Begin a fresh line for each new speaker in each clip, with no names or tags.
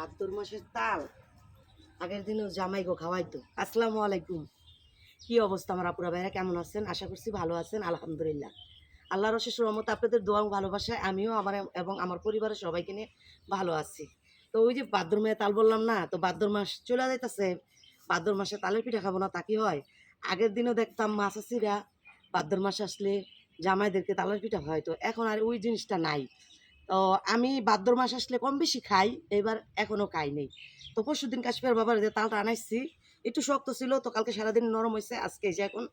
ভাদ্র মাসের তাল। আগের দিনও জামাই গো খাওয়াইতো। আসসালামু আলাইকুম। কি অবস্থা আমার আপুরা ভাইরা, কেমন আছেন? আশা করছি ভালো আছেন, আলহামদুলিল্লাহ। আল্লাহর অশেষ রহমত আপনাদের দোয়া ভালোবাসায় আমিও আমার এবং আমার পরিবারের সবাইকে নিয়ে ভালো আছি। তো ওই যে ভাদ্র মেয়ে তাল বললাম না, তো ভাদ্র মাস চলে যাইতেছে ভাদ্র মাসে তালের পিঠা খাব না, তা কি হয়? আগের দিনও দেখতাম মাছ আসিরা ভাদ্র মাস আসলে জামাইদেরকে তালের পিঠা হয় তো এখন আর ওই জিনিসটা নাই। আমি ভাদ্র মাস আসলে কম বেশি খাই, এবার এখনও খাই নেই। তো পরশু দিন কাশ্মীর বাবার যে তালটা আনাইছি, একটু শক্ত ছিল, তো কালকে সারাদিন নরম হয়েছে আজকে যে এখন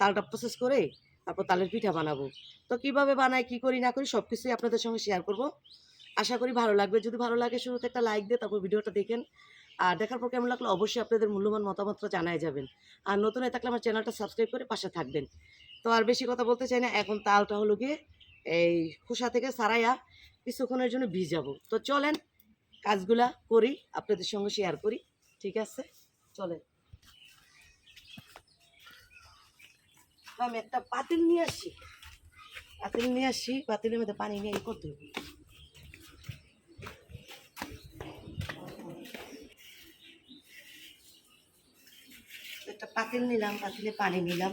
তালটা প্রসেস করে তারপর তালের পিঠা বানাবো। তো কীভাবে বানাই, কি করি, না করি সব কিছুই আপনাদের সঙ্গে শেয়ার করব। আশা করি ভালো লাগবে। যদি ভালো লাগে, শুরুতে একটা লাইক দিয়ে তারপর ভিডিওটা দেখেন। আর দেখার পর কেমন লাগল, অবশ্যই আপনাদের মূল্যবান মতামতটা জানাই যাবেন। আর নতুন হয়ে থাকলে আমার চ্যানেলটা সাবস্ক্রাইব করে পাশে থাকবেন। তো আর বেশি কথা বলতে চাই না, এখন তালটা হলো গিয়ে এই খোসা থেকে সারাইয়া কিছুক্ষণের জন্য ভিজাবো। তো চলেন, কাজগুলা করি, আপনাদের সঙ্গে শেয়ার করি, ঠিক আছে? চলেন। আমি একটা পাতিল নিয়ে আসি। পাতিল নিয়ে আসি, পাতিলের মধ্যে পানি নিয়ে করতে হবে। একটা পাতিল নিলাম, পাতিলে পানি নিলাম।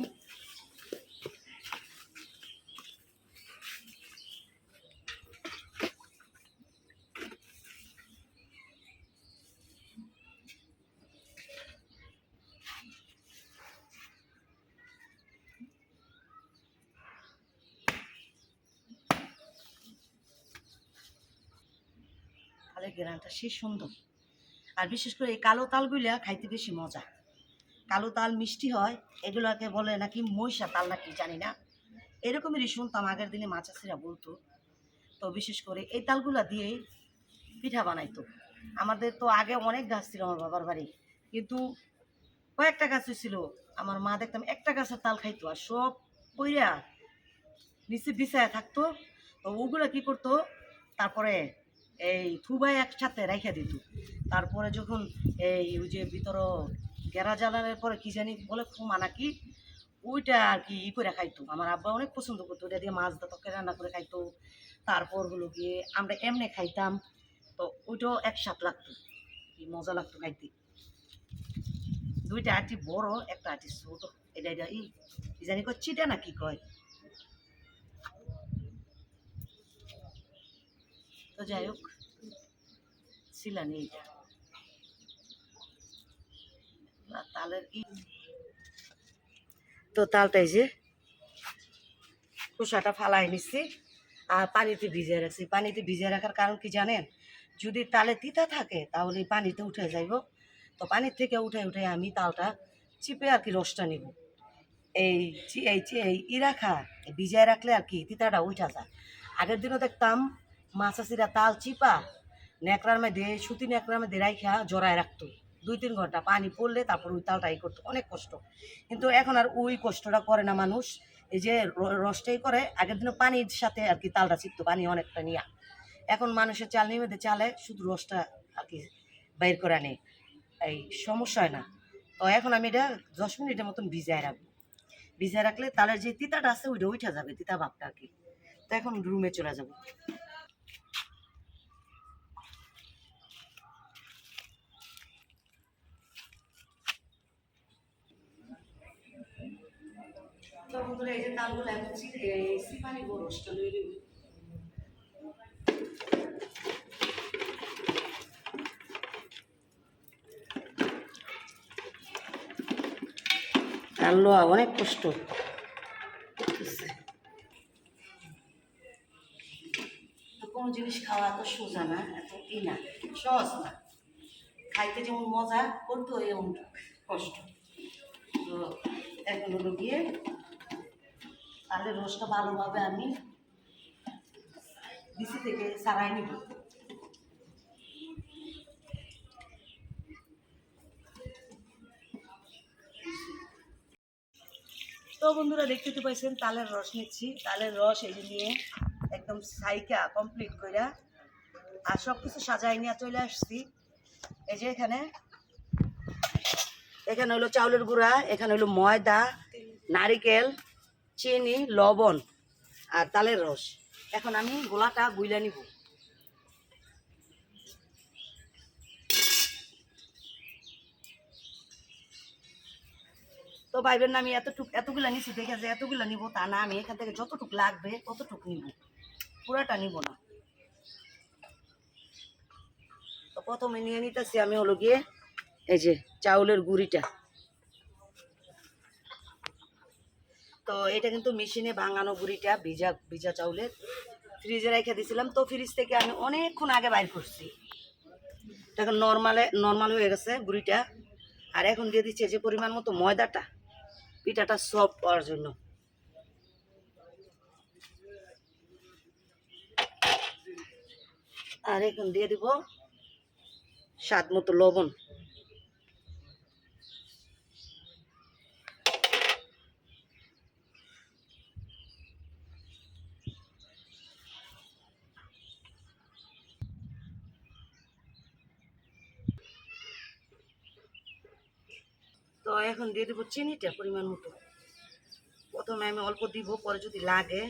গ্রানটা, সে সুন্দর। আর বিশেষ করে এই কালো তালগুলা খাইতে বেশি মজা। কালো তাল মিষ্টি হয়, এগুলোকে বলে নাকি মহিষা তাল নাকি জানি না। এরকমেরই শুনতাম আগের দিনে মাচাসিরা বলতো। তো বিশেষ করে এই তালগুলা দিয়েই পিঠা বানাইতো। আমাদের তো আগে অনেক গাছ ছিল আমার বাবার বাড়ি, কিন্তু কয়েকটা গাছ ছিল। আমার মা দেখতাম একটা গাছের তাল খাইতো আর সব কইরা নিচে বিছায় থাকতো। তো ওগুলো কি করতো? তারপরে এই থুবাই একসাথে রেখে দিত। তারপরে যখন এই যে ভিতর গেরা জ্বালানোর পরে কি জানি বলে ফুমা নাকি, ওইটা আর কি ই করে খাইতো। আমার আব্বা অনেক পছন্দ করতো ওটা দিয়ে মাছ দাতকে রান্না করে খাইতো। তারপর হলো গিয়ে আমরা এমনি খাইতাম, তো ওইটাও একসাথ লাগতো, কি মজা লাগতো খাইতে। দুইটা আটি বড়, একটা আটি ছোট, এটা এটা ই জানি কয় চিটা না কি কয়? তো যাই হোক ছিলানি এইটা। আর তালের তো তালটা এই যে, খোসাটা ফালাই নিচ্ছি আর পানিতে ভিজিয়ে রাখছি। পানিতে ভিজিয়ে রাখার কারণ কি জানেন? যদি তালে তিতা থাকে, তাহলে পানিতে উঠে যাইব। তো পানির থেকে উঠে উঠে আমি তালটা চিপে আর কি রসটা নিব। এই এই ই রাখা ভিজিয়ে রাখলে আর কি তিতাটা উঠা যায়। আগের দিনও দেখতাম মাছাসিরা তাল চিপা ন্যাকড়ার মধ্যে সুতি ন্যাকড়ার মধ্যে রাইখা জড়ায় রাখতো। দুই তিন ঘণ্টা পানি পড়লে তারপর ওই তালটা ই করতো। অনেক কষ্ট। কিন্তু এখন আর ওই কষ্টটা করে না মানুষ। এই যে রসটাই করে, আগের দিনে পানির সাথে আর কি তালটা চিপতো, পানি অনেকটা নিয়ে। এখন মানুষের চাল মধ্যে চালে শুধু রসটা আর কি বাইর করে আনে। এই সমস্যা হয় না। তো এখন আমি এটা দশ মিনিটের মতন ভিজায় রাখব। ভিজায় রাখলে তালের যে তিতাটা আছে, ওইটা উঠে যাবে, তিতা ভাবটা আর কি। তো এখন রুমে চলে যাব। তো বন্ধুরা এই যে তালগুলো এখন চি- এই সিপানি বরসটা লই লই তাল লওয়া অনেক কষ্ট। কোনো জিনিস খাওয়া এত সোজা না এত ই না সহজ না। খাইতে যেমন মজা করতো এমন কষ্ট। তো এখন হলো গিয়ে তাহলে রসটা ভালোভাবে আমি বিসি থেকে সারাই নিব। তো বন্ধুরা দেখতে তো পাইছেন, তালের রস নিচ্ছি। তালের রস এই নিয়ে একদম সাইকা কমপ্লিট কইরা আর সব কিছু সাজাই নিয়ে চলে আসছি। এই যে এখানে এখানে হলো চাউলের গুঁড়া, এখানে হলো ময়দা, নারিকেল চিনি, লবণ আর তালের রস। এখন আমি গোলাটা গুইলা নিব। তো ভাইবেন আমি এতটুক এতগুলো নিছি, দেখে যে এতগুলো নিব তা না, আমি এখান থেকে যতটুক লাগবে ততটুক নিব। পুরাটা নিব না। তো প্রথমে নিয়ে নিতেছি আমি হলো গিয়ে এই যে চাউলের গুড়িটা। তো এটা কিন্তু মেশিনে ভাঙানো গুঁড়িটা ভিজা ভিজা চাউলের ফ্রিজে রেখে দিয়েছিলাম তো ফ্রিজ থেকে আমি অনেকক্ষণ আগে বাইর করছি। এখন নর্মালে, নর্মাল হয়ে গেছে গুঁড়িটা আর এখন দিয়ে দিচ্ছে যে পরিমাণ মতো ময়দাটা। পিঠাটা সফট পাওয়ার জন্য। আর এখন দিয়ে দিব স্বাদ মতো লবণ। এখন দিয়ে দেবো চিনিটা পরিমাণ মতো। প্রথমে আমি অল্প দিব, পরে যদি লাগে,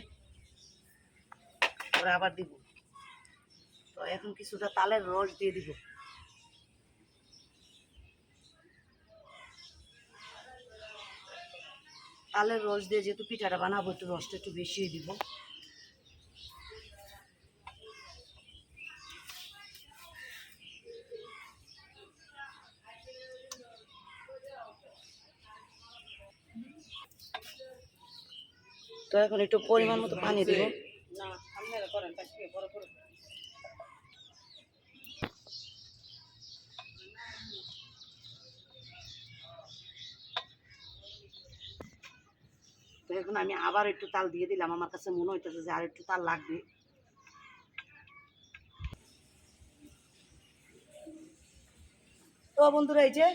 পরে আবার দিব। তো এখন কিছুটা তালের রস দিয়ে দিব। তালের রস দিয়ে যেহেতু পিঠাটা বানাবো, একটু রসটা একটু বেশি দিব। তো এখন একটু পরিমাণ মতো পানি দিব। তো এখন আমি আবার একটু তাল দিয়ে দিলাম। আমার কাছে মনে হইতেছে যে আর একটু তাল লাগবে। তো বন্ধুরা, এই যে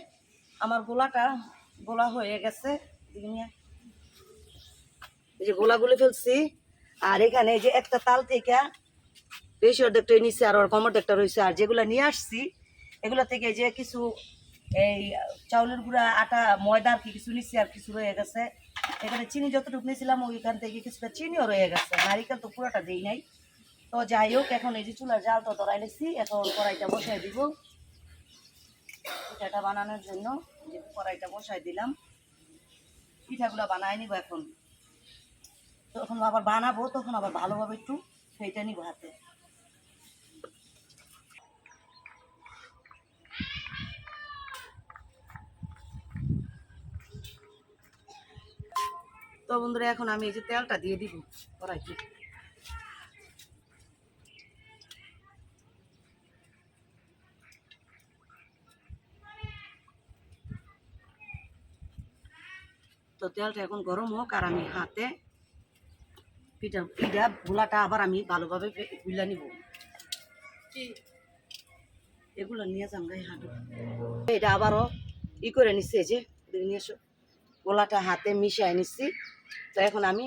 আমার গোলাটা গোলা হয়ে গেছে। এই যে গোলাগুলো ফেলছি, আর এখানে এই যে একটা তাল থেকে বেশি অর্ধেকটা নিচ্ছে আর ওর কমর একটা রয়েছে আর যেগুলো নিয়ে আসছি, এগুলো থেকে যে কিছু এই চাউলের গুঁড়া, আটা, ময়দা কি কিছু নিচ্ছি আর কিছু রয়ে গেছে। এখানে চিনি যতটুকু নিয়েছিলাম, ওইখান থেকে কিছুটা চিনিও রয়ে গেছে। নারিকেল তো পুরোটা দিই নাই। তো যাই হোক, এখন এই যে চুলার জাল তো ধরাই নিচ্ছি এখন কড়াইটা বসাই দিব। পিঠাটা বানানোর জন্য কড়াইটা বসাই দিলাম। পিঠাগুলো বানাই নিব এখন। তখন আবার বানাবো, তখন আবার ভালোভাবে একটু সেইটা নিব হাতে। তো বন্ধুরা, এখন আমি এই যে তেলটা দিয়ে দিব কড়াইতে। তো তেলটা এখন গরম হোক আর আমি হাতে পিঠা পিঠা ভোলাটা আবার আমি ভালোভাবে গুলা নিব। এগুলো নিয়ে যান গায়ে হাঁটু। এটা আবারও ই করে নিচ্ছে যে নিয়ে এসো। গোলাটা হাতে মিশিয়ে নিচ্ছি তো এখন আমি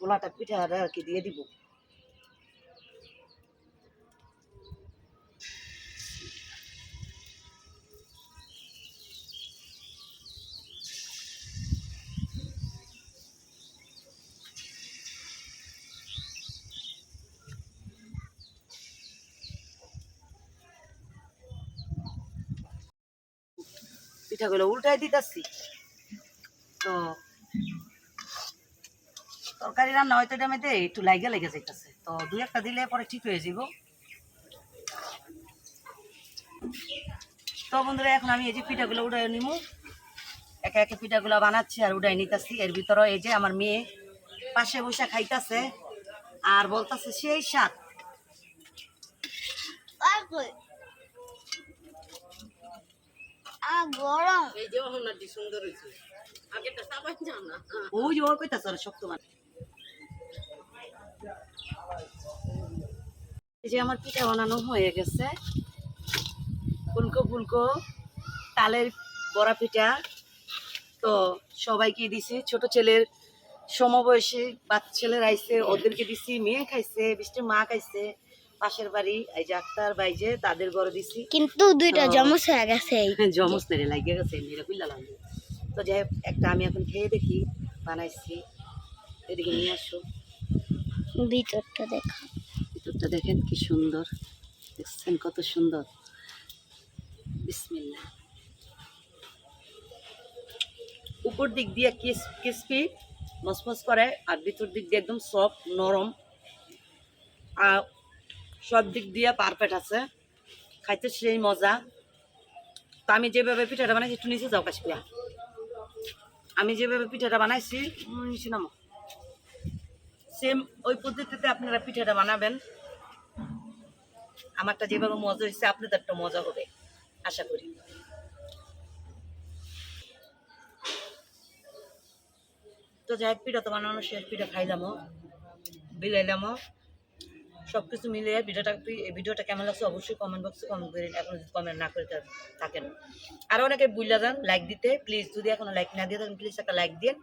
গোলাটা পিঠা আর কি দিয়ে দিব। পিঠাগুলো উল্টাই দিতেছি। তো তরকারি রান্না হয়তো এটা একটু লাইগা লেগে যাইতেছে। তো দুই একটা দিলে পরে ঠিক হয়ে যাব তো বন্ধুরা, এখন আমি এই যে পিঠাগুলো উড়াই নিমু। একে একে পিঠাগুলো বানাচ্ছি আর উড়াই নিতেছি। এর ভিতরে এই যে আমার মেয়ে পাশে বসে খাইতেছে। আর বলতেছে, সেই স্বাদ
গরম।
এই যে অহনাটি সুন্দর হয়েছে। আগেটা সাবান যাও না। ওই যে ওর কইতাছ আর শক্ত মানে এই যে আমার পিঠা বানানো হয়ে গেছে। ফুলকো ফুলকো তালের বড়া পিঠা। তো সবাইকে দিছি ছোট ছেলের সমবয়সী বাচ্চা ছেলের আইসে ওদেরকে দিছি মেয়ে খাইছে বৃষ্টির মা খাইছে। পাশের বাড়ি এই যে আক্তার বাইজে তাদের ঘরে দিছি।
কিন্তু দুইটা জমস হয়ে গেছে।
জমস নেড়ে লাগিয়ে গেছে মেয়েরা বুঝলা লাগবে। তো যাই একটা আমি এখন খেয়ে দেখি বানাইছি। এদিকে নিয়ে আসো।
ভিতরটা দেখা।
ভিতরটা দেখেন কি সুন্দর। দেখছেন কত সুন্দর। বিসমিল্লা উপর দিক দিয়ে কিস ক্রিসপি মসমস করে আর ভিতর দিক দিয়ে একদম সফট নরম। আর সব দিক দিয়ে পারফেক্ট আছে। খাইতে সেই মজা। তো আমি যেভাবে পিঠাটা বানাইছি, একটু নিচে যাও কাশপিয়া আমি যেভাবে পিঠাটা বানাইছি নিচে নামো। সেম ওই পদ্ধতিতে আপনারা পিঠাটা বানাবেন। আমারটা যেভাবে মজা হয়েছে, আপনাদেরটা মজা হবে, আশা করি। তো যাই পিঠা তো বানানো শেষ, পিঠা খাইলামও, বিলাইলামও। সব কিছু মিলিয়ে ভিডিওটা ভিডিওটা কেমন লাগছে অবশ্যই কমেন্ট বক্সে কমেন্ট করে, এখন কমেন্ট না করে থাকেন। আরও অনেকে বুঝলা যান লাইক দিতে। প্লিজ যদি এখনও লাইক না দিয়ে থাকেন প্লিজ একটা লাইক দিন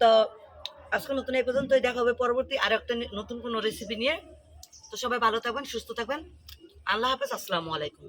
তো আজকে নতুন এই পর্যন্তই দেখা হবে পরবর্তী আর একটা নতুন কোনো রেসিপি নিয়ে। তো সবাই ভালো থাকবেন, সুস্থ থাকবেন। আল্লাহ হাফেজ, আসসালামু আলাইকুম।